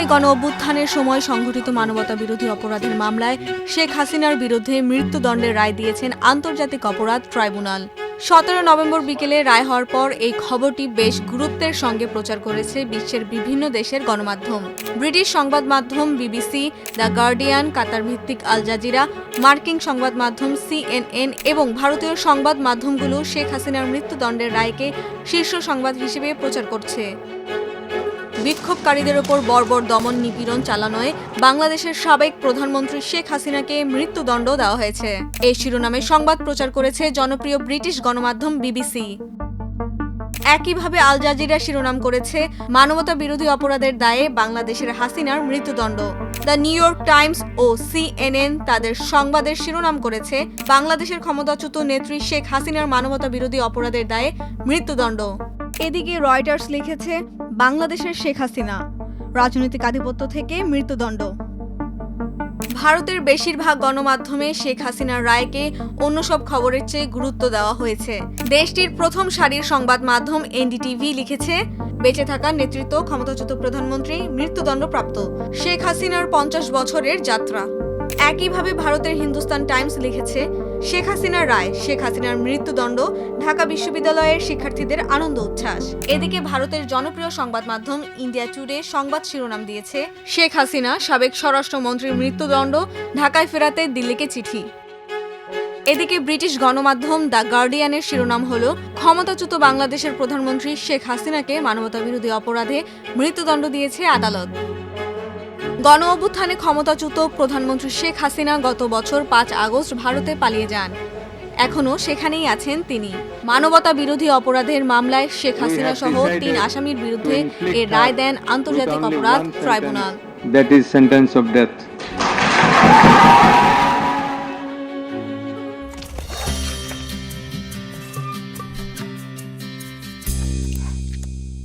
জুলাই গণ অভ্যুত্থানের সময় সংঘটিত মানবতা বিরোধী অপরাধের মামলায় শেখ হাসিনার বিরুদ্ধে মৃত্যুদণ্ডের রায় দিয়েছেন আন্তর্জাতিক অপরাধ ট্রাইব্যুনাল। সতেরো নভেম্বর বিকেলে রায় হওয়ার পর এই খবরটি বেশ গুরুত্বের সঙ্গে প্রচার করেছে বিশ্বের বিভিন্ন দেশের গণমাধ্যম। ব্রিটিশ সংবাদ মাধ্যম বিবিসি, দ্য গার্ডিয়ান, কাতার ভিত্তিক আল জাজিরা, মার্কিন সংবাদ মাধ্যম সিএনএন এবং ভারতীয় সংবাদ মাধ্যমগুলো শেখ হাসিনার মৃত্যুদণ্ডের রায়কে শীর্ষ সংবাদ হিসেবে প্রচার করছে। বিক্ষোভকারীদের ওপর বর্বর দমন নিপীড়ন চালানোয় বাংলাদেশের সাবেক প্রধানমন্ত্রী শেখ হাসিনাকে মৃত্যুদণ্ড দেওয়া হয়েছে। এই শিরোনামে সংবাদ প্রচার করেছে জনপ্রিয় ব্রিটিশ গণমাধ্যম বিবিসি। একইভাবে আল জাজিরা শিরোনাম করেছে মানবতা বিরোধী অপরাধের দায়ে বাংলাদেশের হাসিনার মৃত্যুদণ্ড। দ্য নিউ ইয়র্ক টাইমস ও সিএনএন তাদের সংবাদের শিরোনাম করেছে বাংলাদেশের ক্ষমতাচ্যুত নেত্রী শেখ হাসিনার মানবতা বিরোধী অপরাধের দায়ে মৃত্যুদণ্ড। এদিকে রয়টার্স লিখেছে, বাংলাদেশের শেখ হাসিনা, রাজনৈতিক আধিপত্য থেকে মৃত্যুদণ্ড। ভারতের বেশিরভাগ গণমাধ্যমে শেখ হাসিনার রায়কে অন্য সব খবরের চেয়ে গুরুত্ব দেওয়া হয়েছে। দেশটির প্রথম সারির সংবাদ মাধ্যম এনডিটিভি লিখেছে, বেঁচে থাকা নেতৃত্ব ক্ষমতাচ্যুত প্রধানমন্ত্রী মৃত্যুদণ্ডপ্রাপ্ত। শেখ হাসিনার পঞ্চাশ বছরের যাত্রা। একইভাবে ভারতের হিন্দুস্তান টাইমস লিখেছে, শেখ হাসিনার রায়, শেখ হাসিনার মৃত্যুদণ্ড, ঢাকা বিশ্ববিদ্যালয়ের শিক্ষার্থীদের আনন্দ উচ্ছ্বাস। এদিকে ভারতের জনপ্রিয় সংবাদ মাধ্যম ইন্ডিয়া টুডে সংবাদ শিরোনাম দিয়েছে, শেখ হাসিনা, সাবেক স্বরাষ্ট্রমন্ত্রীর মৃত্যুদণ্ড, ঢাকায় ফেরাতে দিল্লিকে চিঠি। এদিকে ব্রিটিশ গণমাধ্যম দ্য গার্ডিয়ানের শিরোনাম হল, ক্ষমতাচ্যুত বাংলাদেশের প্রধানমন্ত্রী শেখ হাসিনাকে মানবতা বিরোধী অপরাধে মৃত্যুদণ্ড দিয়েছে আদালত। গণ অভ্যুত্থানে ক্ষমতাচ্যুত প্রধানমন্ত্রী শেখ হাসিনা গত বছর পাঁচ আগস্ট ভারতে পালিয়ে যান। এখনও সেখানেই আছেন তিনি। মানবতা বিরোধী অপরাধের মামলায় শেখ হাসিনা সহ তিন আসামির বিরুদ্ধে এর রায় দেন আন্তর্জাতিক অপরাধ tribunal. That is sentence of death.